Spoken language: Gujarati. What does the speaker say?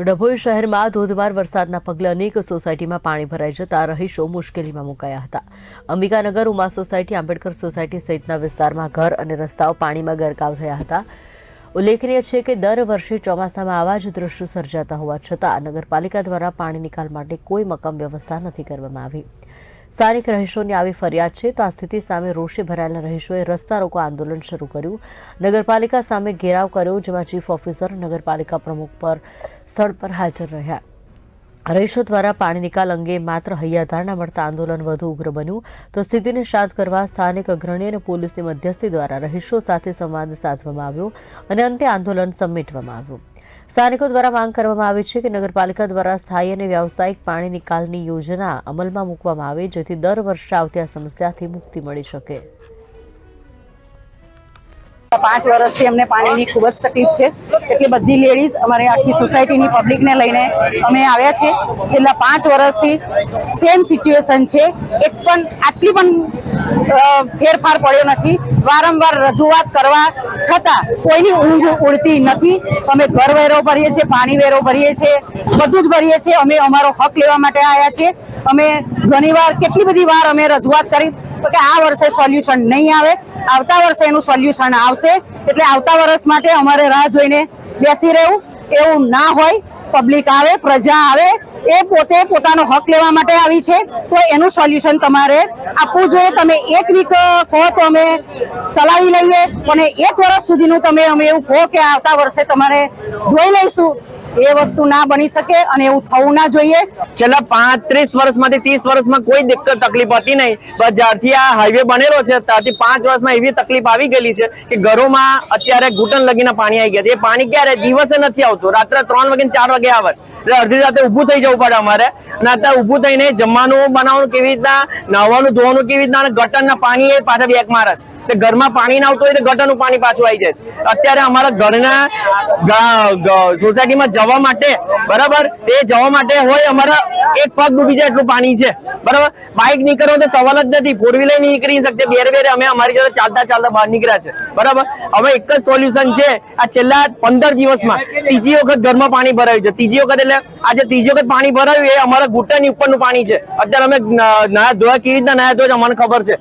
ડભોઈ શહેરમાં ધોધમાર વરસાદના પગલે અનેક સોસાયટીમાં પાણી ભરાઈ જતા રહીશો મુશ્કેલીમાં મુકાયા હતા. અંબિકાનગર, ઉમા સોસાયટી, આંબેડકર સોસાયટી સહિતના વિસ્તારમાં ઘર અને રસ્તાઓ પાણીમાં ગરકાવ થયા હતા. ઉલ્લેખનીય છે કે દર વર્ષે ચોમાસામાં આવા જ દ્રશ્યો સર્જાતા હોવા છતાં નગરપાલિકા દ્વારા પાણી નિકાલ માટે કોઈ મકમ વ્યવસ્થા નથી કરવામાં આવી. સ્થાનિક રહીશોની આવી ફરિયાદ છે તો આ સ્થિતિ સામે રોષે ભરાયેલા રહીશોએ રસ્તા રોકો આંદોલન શરૂ કર્યું. નગરપાલિકા સામે ઘેરાવ કર્યો, જેમાં ચીફ ઓફિસર, નગરપાલિકા પ્રમુખ પર સ્થળ પર હાજર રહ્યા. રહીશો દ્વારા પાણી નિકાલ અંગે માત્ર હૈયાધારણા મળતા આંદોલન વધુ ઉગ્ર બન્યું. તો સ્થિતિને શાંત કરવા સ્થાનિક અગ્રણી અને પોલીસની મધ્યસ્થી દ્વારા રહીશો સાથે સંવાદ સાધવામાં આવ્યો અને અંતે આંદોલન સમેટવામાં આવ્યું. સ્થાનિકો દ્વારા માંગ કરવામાં આવી છે કે નગરપાલિકા દ્વારા સ્થાયી અને વ્યાવસાયિક પાણી નિકાલની યોજના અમલમાં મૂકવામાં આવે, જેથી દર વર્ષે આવતી આ સમસ્યાથી મુક્તિ મળી શકે. પાંચ વર્ષથી અમને પાણીની ખૂબ જ તકલીફ છે. એટલે બધી લેડીઝ અમારી આખી સોસાયટીની પબ્લિકને લઈને અમે આવ્યા છે. છેલ્લા પાંચ વર્ષથી સેમ સિચ્યુએશન છે. એક પણ આટલી પણ ફેરફાર પડ્યો નથી. વારંવાર રજૂઆત કરવા છતાં કોઈની ઊંઘ ઉડતી નથી. અમે ઘર વેરો ભરીએ છીએ, પાણી વેરો ભરીએ છીએ, બધું જ ભરીએ છીએ. અમે અમારો હક લેવા માટે આવ્યા છીએ. અમે ઘણીવાર કેટલી બધી વાર અમે રજૂઆત કરી, તો કે આ વર્ષે સોલ્યુશન નહીં આવે. આવતા વર્ષે એનું સોલ્યુશન આવશે. એટલે આવતા વર્ષ માટે અમારે રાહ જોઈને બેસી રહેવું. એવું ના હોય, પબ્લિક આવે, પ્રજા આવે એ પોતે પોતાનો હક લેવા માટે આવી છે. તો એનું સોલ્યુશન તમારે આપવું જોઈએ. તમે એક વીક કહો તો અમે ચલાવી લઈએ. અને એક વર્ષ સુધીનું તમે અમે એવું કહો કે આવતા વર્ષે તમારે જોઈ લઈશું. એ વસ્તુ ના બની શકે અને એવું થવું ના જોઈએ. છેલ્લા પાંત્રીસ વર્ષમાંથી ત્રીસ વર્ષમાં કોઈ દિક્કત, તકલીફ હતી નહીં. પણ જ્યારથી આ હાઈવે બનેલો છે, ત્યારથી પાંચ વર્ષમાં એવી તકલીફ આવી ગયેલી છે કે ઘરોમાં અત્યારે ઘૂંટણ લગીને પાણી આવી ગયા છે. એ પાણી ક્યારે? દિવસે નથી આવતું. રાત્રે ત્રણ વાગે ચાર વાગે આવે. એટલે અડધી રાતે ઊભું થઈ જવું પડે અમારે. અને અત્યારે ઊભું થઈને જમવાનું બનાવવાનું કેવી રીતના, નાહવાનું, ધોવાનું કેવી રીતના, અને ગટરના પાણી એ પાછા બેક મારે છે. ઘરમાં પાણી ના આવતું હોય તો ગટરનું પાણી પાછું આવી જાય અત્યારે અમારા ઘરના સોસાયટીમાં જવા માટે, બરાબર? તે જવા માટે હોય અમારા, એક પગ ડૂબી જાય એટલું પાણી છે. બરાબર? બાઇક નીકળો તો સવાલ જ નથી. ફોર વ્હીલર નીકળી શકતે. બેર બેર અમે અમારી જોડે ચાલતા ચાલતા બહાર નીકળ્યા છે. બરાબર? હવે એક જ સોલ્યુશન છે. આ છેલ્લા પંદર દિવસમાં ત્રીજી વખત ઘરમાં પાણી ભરાયું છે. ત્રીજી વખત એટલે આજે ત્રીજી વખત પાણી ભરાયું એ અમારા ઘૂંટણની ઉપરનું પાણી છે. અત્યારે અમે નયા ધોયા, કેવી રીતના નાયા ધોયા અમને ખબર છે.